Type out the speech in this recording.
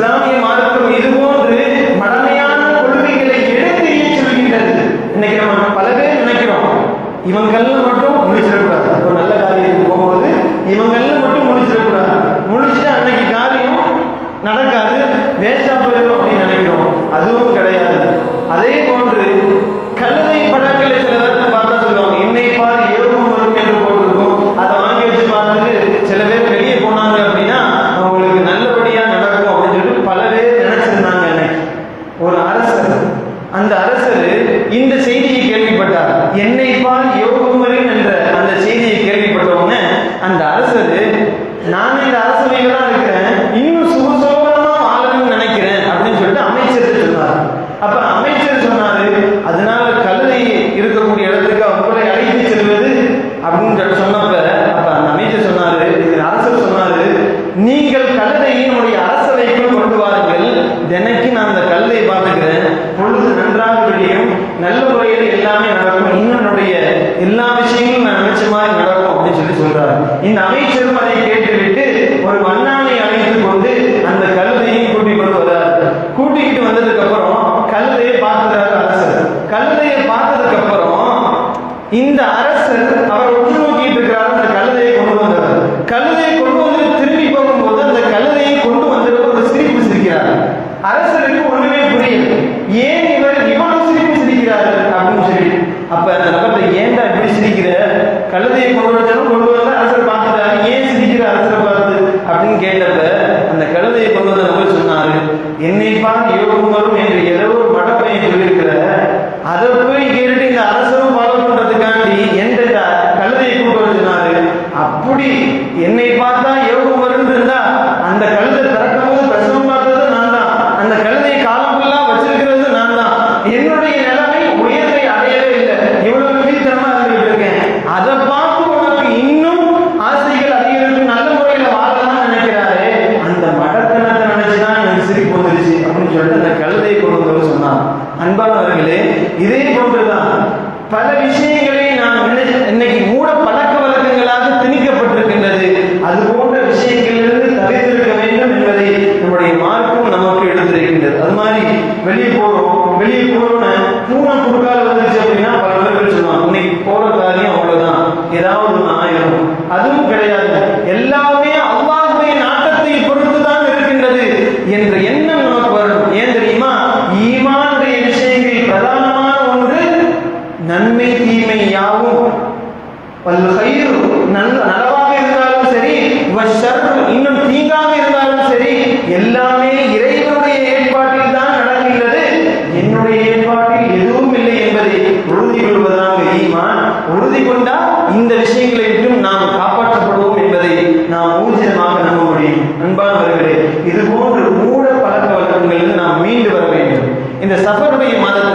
இஸ்லாமிய மார்க்கம் இது போன்று மடமையான கொள்கைகளை எடுத்து சொல்கின்றது இன்னைக்கு நம்ம பல பேர் நினைக்கிறோம் இவங்கெல்லாம் மட்டும் முடிச்சிடக்கூடாது ஒரு நல்ல காரியத்துக்கு போகும்போது இவங்கெல்லாம் மட்டும் முடிச்சிடக்கூடாது முடிச்சுட்டு அன்னைக்கு காரியம் நடக்காது வேஸ்டா போயிடும் அப்படின்னு நினைக்கிறோம். அதுவும் கிடையாது. அதே போன்று யோகமரின் என்ற அந்த செய்தியை கேள்விப்பட்ட உடனே அந்த அரசர் நான் இந்த அரசவையில தான் இருக்கிறேன் இன்னும் சுகசோகரமா வாழணும்னு நினைக்கிறேன் அப்படின்னு சொல்லிட்டு அமைச்சர் சொன்னார் அப்ப அமைச்சர் சொன்னாரு அதனால கழுதை இருக்கக்கூடிய இடத்துக்கு அவங்களை அழைத்து செல்வது அப்படின்னு சொல்லி சொன்னப்ப அப்ப அந்த அமைச்சர் சொன்னாரு இந்த அரசர் சொன்னாரு நீங்கள் கழுதையை நம்முடைய அரசவைக்குள் கொண்டு வாருங்கள் தினைக்கு நான் அந்த கழுதையை பார்த்துக்கிறேன் பொழுது நன்றாக விடியும் நல்ல முறையில் எல்லாமே நடக்கும் இன்னும் என்னுடைய எல்லா விஷயங்களும் நான் நினைச்ச மாதிரி நடக்கும் அப்படின்னு சொல்லி சொல்றாரு இந்த அமைச்சரும் அதை கேட்டுவிட்டு ஒரு மண்ணானை அழைத்து கொண்டு அந்த கழுதையும் கூட்டிக் கொண்டு வர்றாரு கூட்டிக்கிட்டு வந்ததுக்கு அப்புறம் கழுதையை பார்க்கிறாரு அரசர் கழுதையை பார்த்ததுக்கு அப்புறம் இந்த அரசர் அவர் உற்று நோக்கிட்டு இருக்கிறார். அந்த கழுதையை கொண்டு வந்தார். கழுதையை கொண்டு வந்து திரும்பி போகும்போது அந்த கழுதையை கொண்டு வந்தவர் ஒரு சிரிப்பு சிரிக்கிறார். அரசருக்கு ஒண்ணுமே புரியல. ஏன் இவர் இவ்வளவு சிரிப்பு சிரிக்கிறார் அப்படின்னு சொல்லி. அப்ப அந்த நபர்கிட்ட ஏன்டா இப்படி சிரிக்கிற? கழுதையை கொண்டு வந்தாலும் கொண்டு வந்தா அரசர் பார்த்துட்டாரு. ஏன் சிரிக்கிற அரசரை பார்த்து அப்படின்னு கேட்டப்ப அந்த கழுதையை கொண்டு வந்த நபர் சொன்னாரு என்னை பார்த்து யோகம் வரும் என்று ஏதோ ஒரு மடப்பையன் சொல்லியிருக்கிற அதை போய் கேட்டுட்டு இந்த அன்பானவர்களே இதே போன்றுதான் பல விஷயங்களை நாம் இன்னைக்கு மூட பழக்க வழக்கங்களாக திணிக்கப்பட்டிருக்கின்றது. அது போன்ற விஷயங்களிலிருந்து தவிர்த்திருக்க வேண்டும் என்பதை நம்முடைய மார்க்கும் நமக்கு எடுத்திருக்கின்றது. அது மாதிரி வெளியே போறோம். வெளியே போறோம்னு பூனை குறுக்கால வந்துச்சு அப்படின்னா பல பேர்கள் சொல்லுவாங்க இன்னைக்கு போற காரியம் அவ்வளவுதான். ஏதாவது ஒன்று ஆயிரும். அதுவும் நன்மை தீமை யாவும் நல்ல நலவாக இருந்தாலும் சரி இன்னும் தீங்காக இருந்தாலும் சரி எல்லாமே இறைவனுடைய ஏற்பாட்டில் தான் நடக்கின்றது. என்னுடைய ஏற்பாட்டில் எதுவும் இல்லை என்பதை உறுதி கொள்வதாக ஈமான் உறுதி கொண்டால் இந்த விஷயங்களை விட்டும் நாம் காப்பாற்றப்படுவோம் என்பதை நாம் ஊர்ஜிதமாக நம்ப முடியும். அன்பானவர்களே இது போன்ற மூட பழக்க வழக்கங்களில் நாம் மீண்டு வர வேண்டும். இந்த சஃபருடைய மாதத்தை